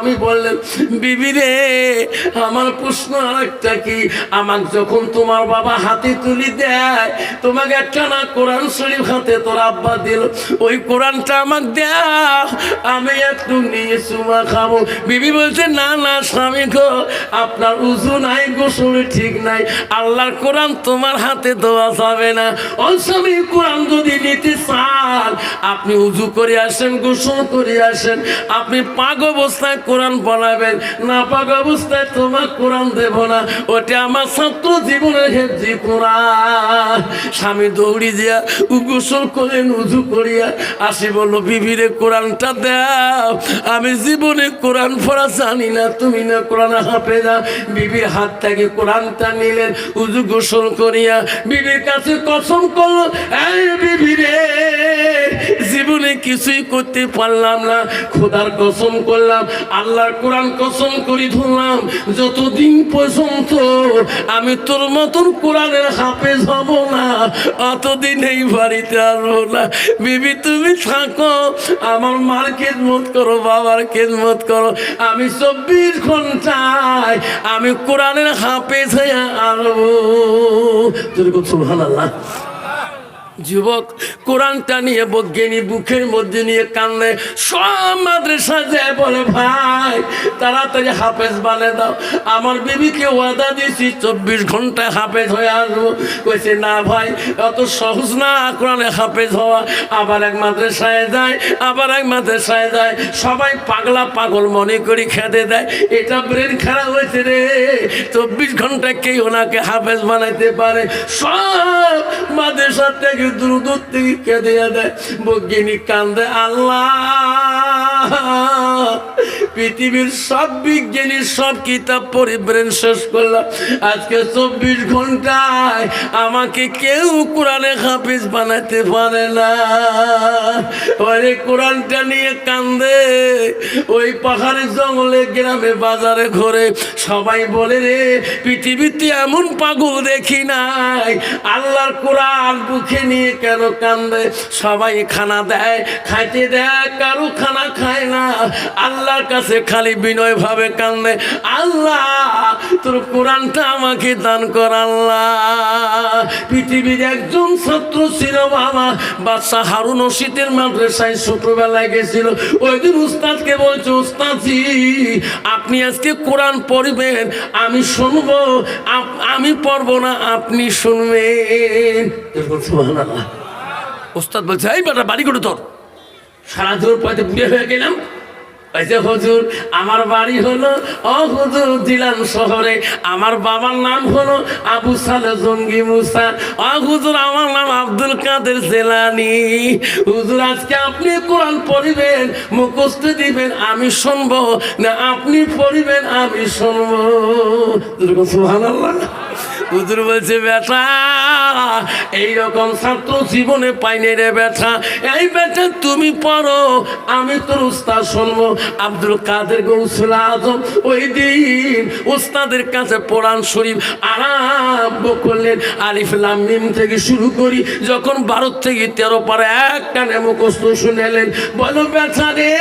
আমি বললেন, বিবি রে, আমার প্রশ্ন আরেকটা কি? আমাকে যখন তোমার বাবা হাতে তুলি দেয়, তোমাকে একটা না কোরআন শরীফ হাতে তোর আব্বা দিল। ওই কোরআনটা আমাকে দেয় আমি একটু নিয়ে চুমা খাব। বিবি বলছে, না না, স্বামী গো, আপনার উজু নাই, গোসল ঠিক নাই। আল্লাহর কোরআন তোমার হাতে দেওয়া যাবে না। ও স্বামী, কোরআন যদি নিতে চান, আপনি উজু করে আসেন, গোসল করে আসেন। আপনি পাগ অবস্থায় কোরআন পড়াবেন না পাগ অবস্থায় তোমার কোরআন দেব না। ওটা আমার ছাত্র জীবনের হেফজি কোরআন। স্বামী দৌড়ি দিয়া উ গোসল করেন উজু করিয়া আসি বলল বিবিরে কোরআনটা দাও। আমি জীবনে কোরআন পড়া জানি না, তুমি না কোরআন হাফে না বিবির হাত থেকে কোরআনটা নিলেন, উজু গোসল করিয়া। বিবির কাছে কসম করল, এই বিবি রে জীবনে কিছুই করতে পারলাম না। খোদার কসম করলাম, আল্লাহর কোরআন কসম করি ধরলাম, যতদিন পর্যন্ত আমি তোর মতন কোরআনের হাফেজ হব না, অতদিন এই বাড়িতে আসব না। বিবি, তুমি থাকো, আমার মার খেদমত করো, বাবার খেদমত করো। আমি চব্বিশ ঘন্টায় আমি কোরআনের হাফেজ হয়ে আসব। তোর সুহান আল্লাহ যুবক কোরআনটা নিয়ে বজ্ঞানী বুকের মধ্যে নিয়ে কান্দে, সব মাদ্রাসা যায় বলে, ভাই, তাড়াতাড়ি হাফেজ বানিয়ে দাও। আমার বিবিকে ওয়াদা দিয়েছি, চব্বিশ ঘন্টায় হাফেজ হয়ে আসব। কইছে, না ভাই অত সহজ না, কোরআনে হাফেজ হওয়া। আবার এক মাদ্রাসায় যায়, আবার এক মাদ্রাসায় যায়, সবাই পাগলা পাগল মনে করি খেতে দেয়, এটা ব্রেন খারাপ হয়েছে রে, চব্বিশ ঘন্টায় কেউ ওনাকে হাফেজ বানাইতে পারে। সব মাদ্রাসার থেকে দূর কেঁদে দেয় বগিনী কান্দে আল্লাহ পৃথিবীর সব বিজ্ঞানীর সব কিতাব পড়ে ব্রেন শেষ করলাম। আজকে চব্বিশ ঘন্টায় আমাকে কেউ কোরআনে হাফিজ বানাতে পারে না। ওরে কোরআনটা নিয়ে কান্দে। ওই পাহাড়ের জঙ্গলে, গ্রামে, বাজারে, ঘরে সবাই বলে রে, পৃথিবীতে এমন পাগল দেখি নাই। আল্লাহর কোরআন বুকে নিয়ে কেন কান্দে? সবাই খানা দেয়, খাইতে দেয়, কারও খানা খায় না। আল্লাহর কাছে খালি বিনয় ভাবে কান্দে, আল্লাহ, তোর কোরআনটা আমাকে দান কর, আল্লাহ। পৃথিবীর একজন ছাত্র ছিল বাবা বাচ্চা হারুন রশিদের মাদ্রাসায় ছোটবেলায় গেছিল। ওই দিন উস্তাদকে বলছে, উস্তাদজি, আপনি আজকে কোরআন পড়বেন, আমি শুনব আমি পড়ব না, আপনি শুনবেন। ওস্তাদ বলছে, এই বেটা, বাড়ি করে তোর? সারা দূর পথে বুড়ে হয়ে গেলাম। হুজুর, আমার বাড়ি হলো, ও হুজুর, দিলাম শহরে। আমার বাবার নাম হলো আবু সালে জঙ্গি মুসা। ও হুজুর, আমার নাম আব্দুল কাদের জেলানি। হুজুর, আজকে আপনি কোরআন পড়িবেন, মুখস্থ দিবেন, আমি শুনব। না, আপনি পড়িবেন, আমি শুনব। সুবহানাল্লাহ। হুজুর বলছে, বেটা, এইরকম ছাত্র জীবনে পাইনি রে বেটা। এই বেটা তুমি পড়ো, আমি তোর উস্তাদ শুনব। আব্দুল কাদের গৌসুল আজম ওই দিন উস্তাদের কাছে কোরআন শরীফ আরম্ভ করলেন। আলিফ লাম মিম থেকে শুরু করি, যখন ভারত থেকে তেরো পারে একটা মুখস্থ শুনেলেন বলো, বেটা রে,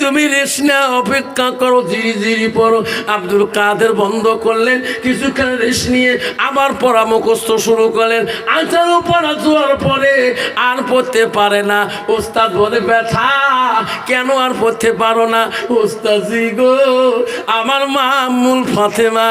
তুমি রেশ না অপেক্ষা করো জিরি জিরি পড়ো। আব্দুল কাদের বন্ধ করলেন। কিছুক্ষণ রেশ নিয়ে আবার পড়া মুখস্থ শুরু করলেন। আচারও পড়া যাওয়ার পরে আর পড়তে পারে না। ওস্তাদ বলে, ব্যথা, কেন আর পড়তে পারো না? ওস্তাজি গো, আমার মা মূল ফাতেমা,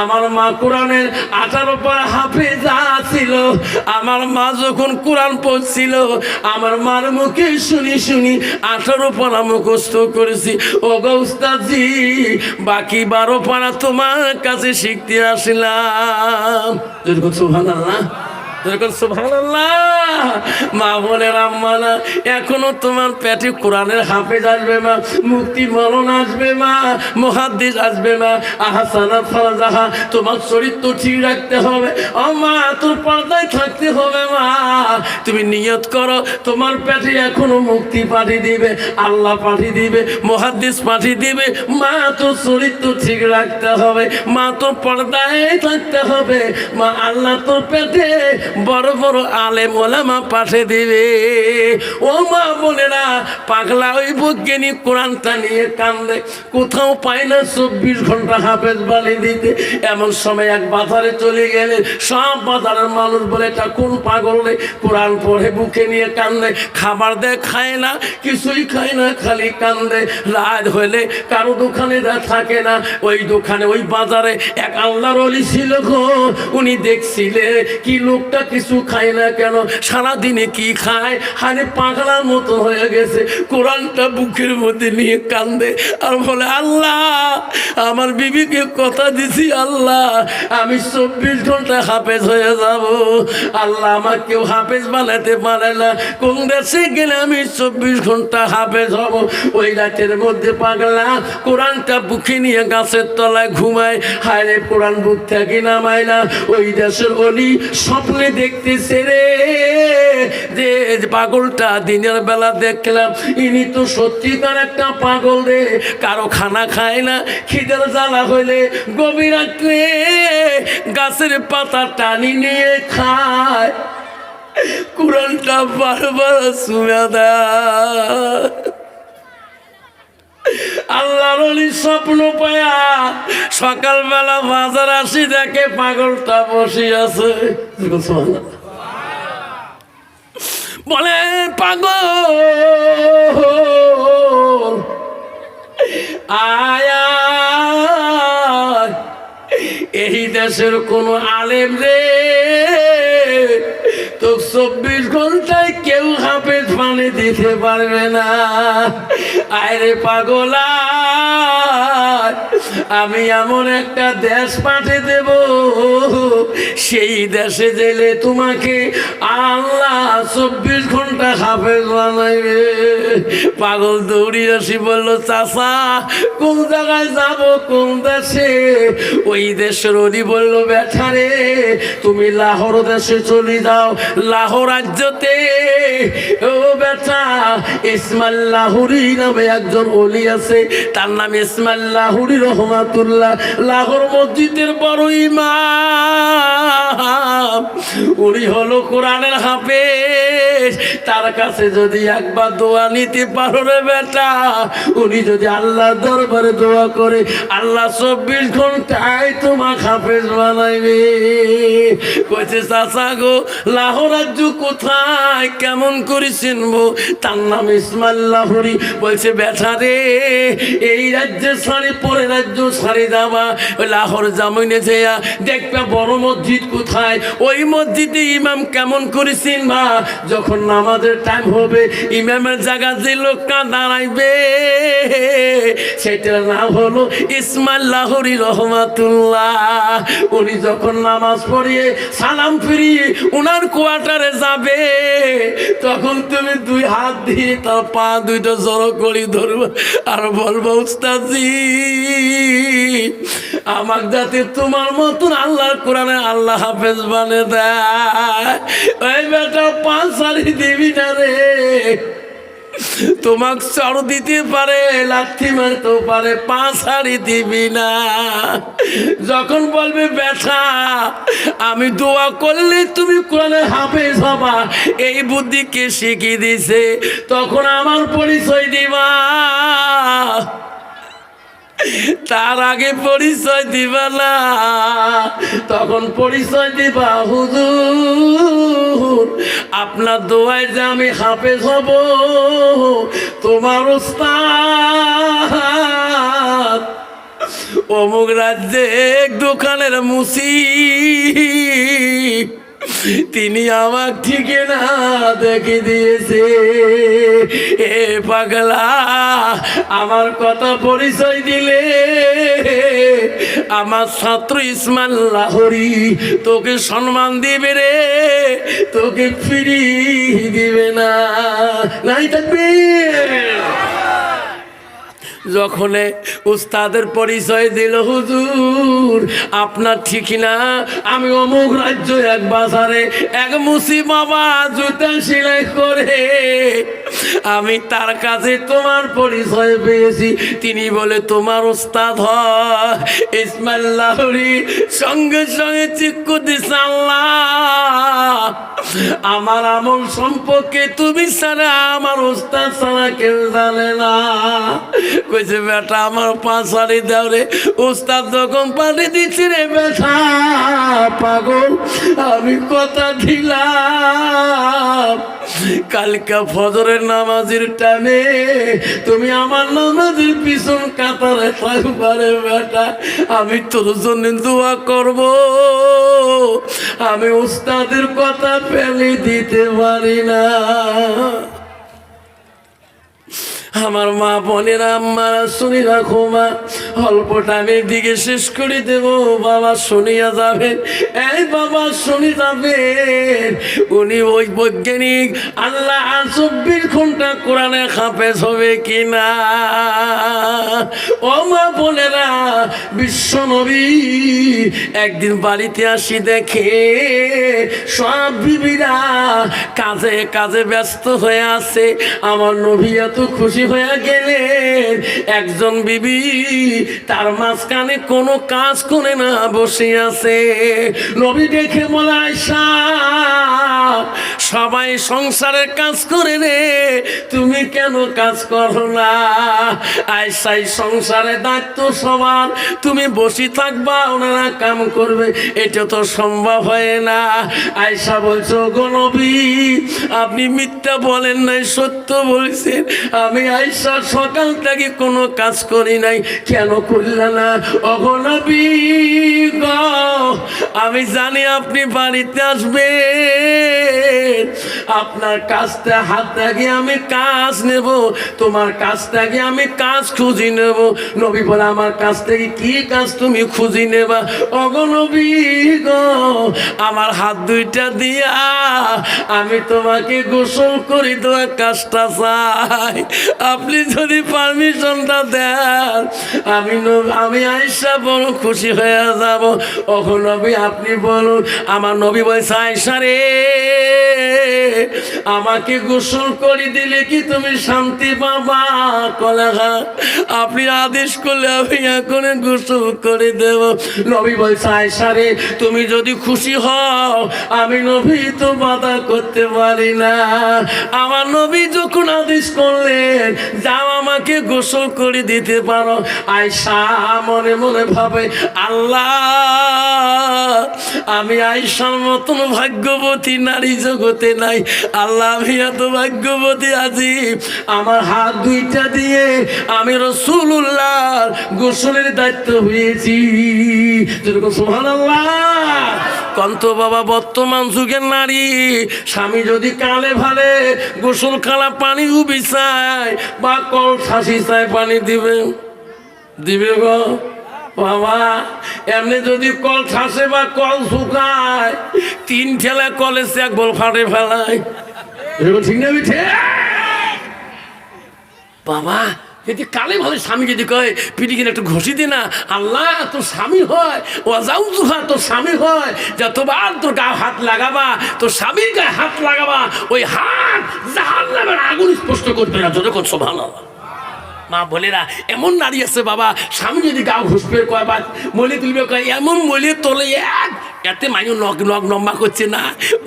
আমার মা কোরআনের আঠারো পর হাফেজা ছিল আমার মা যখন কোরআন পড়ছিল, আমার মার মুখে শুনি শুনি আঠারো পারা মুখস্থ করেছি। ও গৌস্তাজি বাকি বারো পারা তোমার কাছে শিখতে আসলাম। সুবহানাল্লাহ। মা রাম্মানা এখনও তোমার পেটে কোরআনের হাফেজ আসবে মা মুক্তি মরণ আসবে মা, মহাদ্দিস আসবে মা, আহাসানা ফারাজাহা, তোমার চরিত্র ঠিক রাখতে হবে। ও মা, তোর পর্দায় থাকতে হবে মা। তুমি নিয়ত করো, তোমার পেটে এখনও মুক্তি পাঠিয়ে দিবে, আল্লাহ পাঠিয়ে দিবে, মহাদ্দিস পাঠিয়ে দিবে। মা, তোর চরিত্র ঠিক রাখতে হবে, মা, তোর পর্দায় থাকতে হবে। মা, আল্লাহ তোর পেটে বড় বড় আলেম ওলামা পাঠে দিবে। ও মা না পাগলা ওই বৈজ্ঞানিক কোরআনটা নিয়ে কান্দে। কোথাও পায় না চব্বিশ ঘণ্টা হাফেজ বালি দিতে। এমন সময় এক বাজারে চলে গেলে সব বাজারের মানুষ বলে, এটা কোন পাগল রে? কোরআন পড়ে, বুকে নিয়ে কান্দে। খাবার দেয়, খায় না, কিছুই খায় না, খালি কান্দে। রাত হলে কারও দোকানে থাকে না। ওই দোকানে, ওই বাজারে এক আল্লাহর অলি ছিল গো। উনি দেখছিলে কি লোকটা কিছু খায় না কেন? সারাদিনে কি খায়? হারে পাগলার মতো হয়ে গেছে। কোরআনটা বুকের মধ্যে নিয়ে কান্দে আর বলে, আল্লাহ, আমার বিবিকে কথা দিছি, আল্লাহ, আমি চব্বিশ ঘণ্টা হাফেজ হয়ে যাব। আল্লাহ আমার কেউ হাফেজ বানাতে পারে না। কোন দেশে গেলে আমি চব্বিশ ঘণ্টা হাফেজ হব? ওই রাতের মধ্যে পাগলা কোরআনটা বুকে নিয়ে গাছের তলায় ঘুমায়। হায় রে, কোরআন বুক থেকে নামায় না। ওই দেশের অলি স্বপ্নে দেখতেছে রে। যে পাগলটা দিনের বেলা দেখলাম, ইনি তো সত্যিকার একটা পাগল রে। কারও খানা খায় না, খিদের জ্বালা হইলে গভীর রাত্রে গাছের পাতা টানি নিয়ে খায়। কোরআনটা বারবার দেয় আল্লাহর স্বপ্ন পায়া সকালবেলা বাজার আসি দেখে পাগলটা বসে আছে। বলে, পাগল, আয়া এই দেশের কোন আলেম রে তো চব্বিশ ঘন্টায় কেউ হাফেজ পানি দিতে পারবে না। আরে পাগলা। আমি এমন একটা দেশ পাঠিয়ে দেব সেই দেশে গেলে তোমাকে আল্লাহ চব্বিশ ঘণ্টা হাফেজ বানাইবে পাগল দৌড়ি আসি বলল চাষা কোন জায়গায় যাব? কোন দেশে? ওই দেশের অলি বলল বেঠারে তুমি লাহোর দেশে চলে যাও। লাহোর রাজ্যতে, ও বেটা ইসমাল লাহুরি নামে একজন অলি আছে। তার নাম ইসমাল লাহুরি রহমাতুল্লাহ। লাহোর মসজিদের বড় ইমাম। উনি হলো কোরআনের হাফেজ, তার কাছে যদি একবার দোয়া নিতে পারো রে বেটা, উনি যদি আল্লাহ দরবারে দোয়া করে, আল্লাহ চব্বিশ ঘন্টায় তোমার হাফেজ বানাইবে। কইছে, চাচা গো, লাহোর রাজ্য কোথায়? কেমন করে চিনবো? তার নাম ইসমাইল লাহোরি। বলছে, বেটা রে, এই রাজ্যে সারি পরে রাজ্য সারি ওই লাহোর জামিনে যেয়া দেখবে বড় মসজিদ কোথায়? ওই মসজিদে ইমাম কেমন করে মা, যখন নামাজের টাইম হবে, ইমামের জায়গা যে লোকটা দাঁড়াইবে সেটার নাম হলো ইসমাইল লাহোরি রহমাতুল্লাহ। উনি যখন নামাজ পড়িয়ে সালাম ফিরিয়ে উনার কোয়ার্টারে যাবে, তখন তুমি দুই হাত দিয়ে তার পা দুইটা জড়ো করি ধরবো। আর বলব উস্তাজি আমার যাতে তোমার মতন আল্লাহর কোরআনে আল্লাহ হাফেজ বানে দেয়। ওই বেটা পাঁচ সারি দিবি না রে। তোমাক চর দিতে পারে লাথি মারতেও পারে পাঁচ হাড়ি দিবি না। যখন বলবে ব্যথা আমি দোয়া করলে তুমি কোরআনে হাফেজ হবা। এই বুদ্ধি কে শিখিয়ে দিছে তখন আমার পরিচয় দিবা। তার আগে পরিচয় দিবা না। তখন পরিচয় দিবা, হুজুর। আপনার দোয়ায় যে আমি হাফেজ হব, তোমার উস্তাদ। অমুক রাজ্যে এক দোকানের মুসি তিনি আমার ঠিকানা দেখে দিয়েছে। এ পাগলা, আমার কথা পরিচয় দিলে। আমার ছাত্র ইসমাল লাহরি, তোকে সম্মান দিবে রে। তোকে ফিরি দিবে না। নাই থাকবে। যখন উস্তাদের পরিচয় দিল, হুজুর, আপনার ঠিক না। আমি অমুক রাজ্য এক বাজারে এক মুসি বাবা জুতা সেলাই করে আমি তার কাছে তোমার পরিচয় পেয়েছি। তিনি বলে, তোমার ওস্তাদ ইসমাইল সঙ্গে সঙ্গে আল্লাহ। আমার আমল সম্পর্কে তুমি ছাড়া, আমার ওস্তাদ ছাড়া কেউ জানে না। কইছে, বেটা, আমার পাঁচারি দাও রে। ওস্তাদ যখন পানি দিচ্ছি রে, বেটা, পাগল, আমি কথা দিলাম। কালকা ফজরের নামাজের টানে, তুমি আমার নামাজের পিছন কাতারে থাকবারে বেটা, আমি তোর জন্য দোয়া করব। আমি উস্তাদের কথা ফেলে দিতে পারি না। আমার মা বোনেরা শুনি রাখো মা। অল্প টাইমের দিকে শেষ করে দেব, বাবা শুনিয়া যাবেন এই বাবা শুনি যাবেন উনি ওই বৈজ্ঞানিক, আল্লাহ চব্বিশ ঘণ্টা কোরআনে হাফেজ হবে কিনা? ও মা বোনেরা, বিশ্ব নবী, একদিন বাড়িতে আসি দেখে, সব বিবিরা কাজে কাজে ব্যস্ত হয়ে আছে। আমার নবী এত খুশি হয়ে গেলেন। একজন বিবি তার মাঝখানে কোনো কাজ করে না বসে আছে। নবী দেখে আয়সা সবাই সংসারের কাজ করে রে, তুমি কেন কাজ করো না? আয়সাই সংসারের দায়িত্ব সবার, তুমি বসে থাকবা, ওনারা কাম করবে, এটা তো সম্ভব হয় না। আয়সা বলছো গো নবী, আপনি মিথ্যা বলেন নাই, সত্য বলছেন। আমি আয়সা সকাল থেকে কোনো কাজ করি নাই। কেন করলে না? অগনবী আমি জানি আপনি বাড়িতে আসবেন। আপনার কাজটা হাত থেকে আমি কাজ নেব, তোমার কাছ থেকে আমি কাজ খুঁজি নেব। নবী বলে, আমার কাছ থেকে কি কাজ তুমি খুঁজি নেবা? অগনবী গো, আমার হাত দুইটা দিয়া আমি তোমাকে গোসল করি দেওয়া কাজটা চাই। আপনি যদি পারমিশনটা দেন, আমি আমি আয়সা বড় খুশি হয়ে যাব। ওগো নবী, আপনি বলুন, আমার নবী বলছে আয়সা রে, আমাকে গোসল করে দিলে কি তুমি শান্তি পাবা? কলাঘা আপনি আদেশ করলে আমি এখন গোসল করে দেব। নবী বলছে আয়সা রে, তুমি যদি খুশি হও, আমি নবী তো বাধা করতে পারি না। আমার নবী যখন আদেশ করলেন যাও আমাকে গোসল করে দিতে পারো। আয়সা মনে মনে ভাবে, আল্লাহ, আমি আয়সার মতন ভাগ্যবতী নারী জগতে নাই। আল্লাহ, আমি এত ভাগ্যবতী আছি। আমার হাত দুইটা দিয়ে আমি রসুল্লাহ গোসলের দায়িত্ব হয়েছি। যেরকম আল্লাহ কন্ত বাবা, বর্তমান যুগের নারী, স্বামী যদি কালে ভালে গোসল খালা পানি উবি চায় বা কল ছাসি চায় পানি দিবে? দিবে গো? বাবা, এমনি যদি কল শাসে বা কল শুকায়, তিন ঠেলা কলে এক বল ফাটে ফেলায়। ঠিক না বাবা যদি কালে ভালো স্বামী যদি কয় পিঠি কিনে একটু ঘষি দি না, আল্লাহ তোর স্বামী হয় ও যাও তুহা তোর স্বামী হয় যতবার তোর গা হাত লাগাবা, তোর স্বামীর গায়ে হাত লাগাবা, ওই হাত জাহান নামের আগুন স্পষ্ট করবে না যতক্ষণ ভালো মা বোনেরা, এমন নারী আছে বাবা, স্বামী যদি গা ঘুষবে কয় বা মলে তুলবে, কয়, এমন মলে তোলে এক এতে মাইও নখ নখ লম্বা করছে না।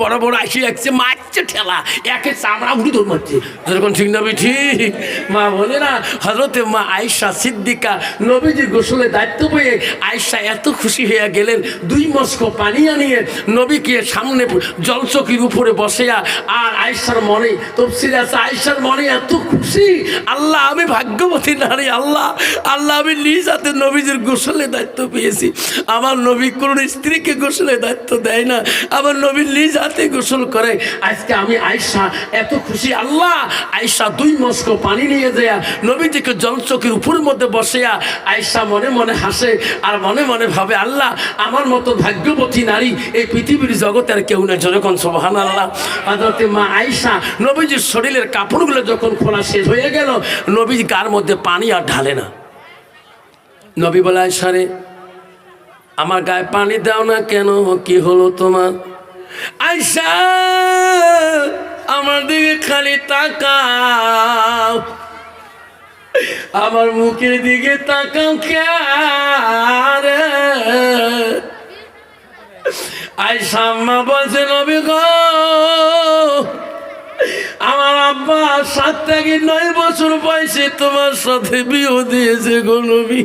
বড় বড় আসি রাখছে মারছে ঠেলা। একে চামড়া উড়ি ধর মারছে। যেরকম ঠিক না ঠিক মা বোনেরা হজরতে মা আয়সা সিদ্দিকা নবীজি গোসলে দায়িত্ব পেয়ে আয়সা এত খুশি হয়ে গেলেন, দুই মস্ক পানি আনিয়ে নবীকে সামনে জলচকির উপরে বসেয়া আর আয়সার মনে তফসিল আছে আয়সার মনে এত খুশি। আল্লাহ, আমি ভাগ্যবতী নারী আল্লাহ। আল্লাহ, আমি নিজ হাতে নবীজির গোসলে দায়িত্ব পেয়েছি। আমার নবী কোন স্ত্রীকে গোসলে দায়িত্ব দেয় না। আমার নবী নিজ হাতে গোসল করে। আজকে আমি আয়সা এত খুশি আল্লাহ। আয়সা দুই মস্ক পানি নিয়ে যায়, নবীজিকে জলচকির উপরের মধ্যে বসেয়া আয়সা মনে মনে হাসে আর মনে মনে ভাবে, আল্লাহ, আমার মতো ভাগ্যবতী নারী এই পৃথিবীর জগতে আর কেউ নেই। যখন সোহান আল্লাহ আদরতে মা আয়সা নবীজির শরীরের কাপড়গুলো যখন খোলা শেষ হয়ে গেল নবীজি গার মধ্যে পানি আর ঢালে না। নবী বলে আয়সা রে আমার গায়ে পানি দাও না কেন? কি হলো তোমার? আয়সা আমার দিকে খালি তাকাও। আমার মুখের দিকে তাকাও কে আই সাম্মা বলছে, নবী গো, আমার আব্বা সাত থেকে নয় বছর বয়সে তোমার সাথে বিয়ে দিয়েছে গো নবী।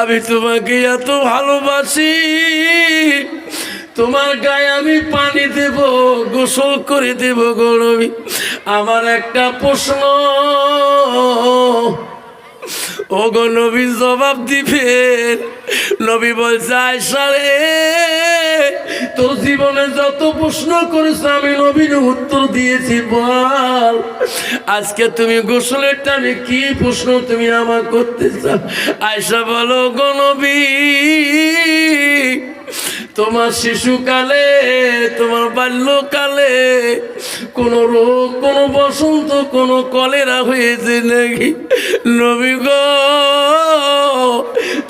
আমি তোমাকে এত ভালোবাসি। তোমার গায়ে আমি পানি দেব, গোসল করে দেব গরমি আমার একটা প্রশ্ন। ও গো নবী জবাব দিবেন। নবী বলছে আয় রে। তোর জীবনে যত প্রশ্ন করেছ, আমি নবীর উত্তর দিয়েছি, বল। আজকে তুমি গোসলের টানে কি প্রশ্ন তুমি আমার করতে চাও আয়সা বলো, গো নবী, তোমার শিশুকালে, তোমার বাল্যকালে কোন রোগ, কোন বসন্ত, কোন কলেরা হয়েছে নাকি? নবী গো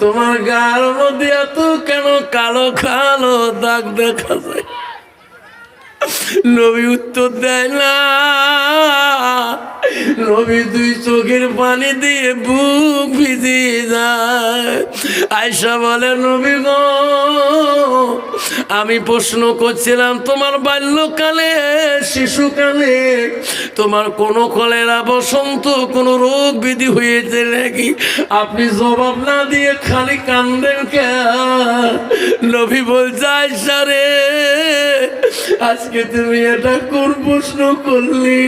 তোমার গার মধ্যে এত কেন কালো কালো দাগ দেখা যায়? নবী উত্তর দেয় না। নবী দুই চোখের পানি দিয়ে বুক ভিজিয়ে যায়। আয়সা বলে, নবী গো, আমি প্রশ্ন করছিলাম, তোমার বাল্যকালে, শিশুকালে তোমার কোনো কলেরা বসন্ত কোনো রোগ বিধি হয়েছে নাকি? আপনি জবাব না দিয়ে খালি কান্দেন কে? নবী বলছে আয়সা রে, আজকে তুমি এটা কোন প্রশ্ন করলি?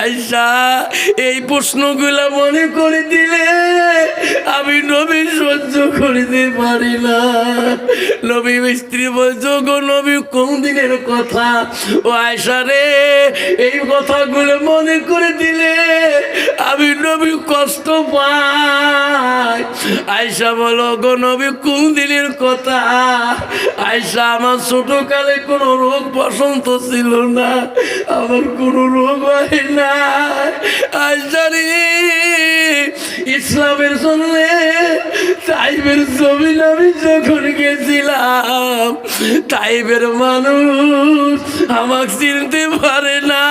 আয়সা এই প্রশ্নগুলা মনে করে দিলে আমি নবী সহ্য করিতে পারি না। নবী স্ত্রী বলছো গো নবী, কোন দিনের কথা? ও আয়সা রে, এই কথাগুলো মনে করে দিলে আমি নবী কষ্ট পাই। আয়সা বলো গো নবী, কোন দিনের কথা? আয়সা আমার ছোটকালে কোনো রোগ বসন্ত ছিল না, আমার কোনো রোগ হয় না। আজ জানি ইসলামের জন্যে টাইবের জমিন আমি যখন গেছিলাম টাইবের মানুষ আমাকে চিনতে পারে না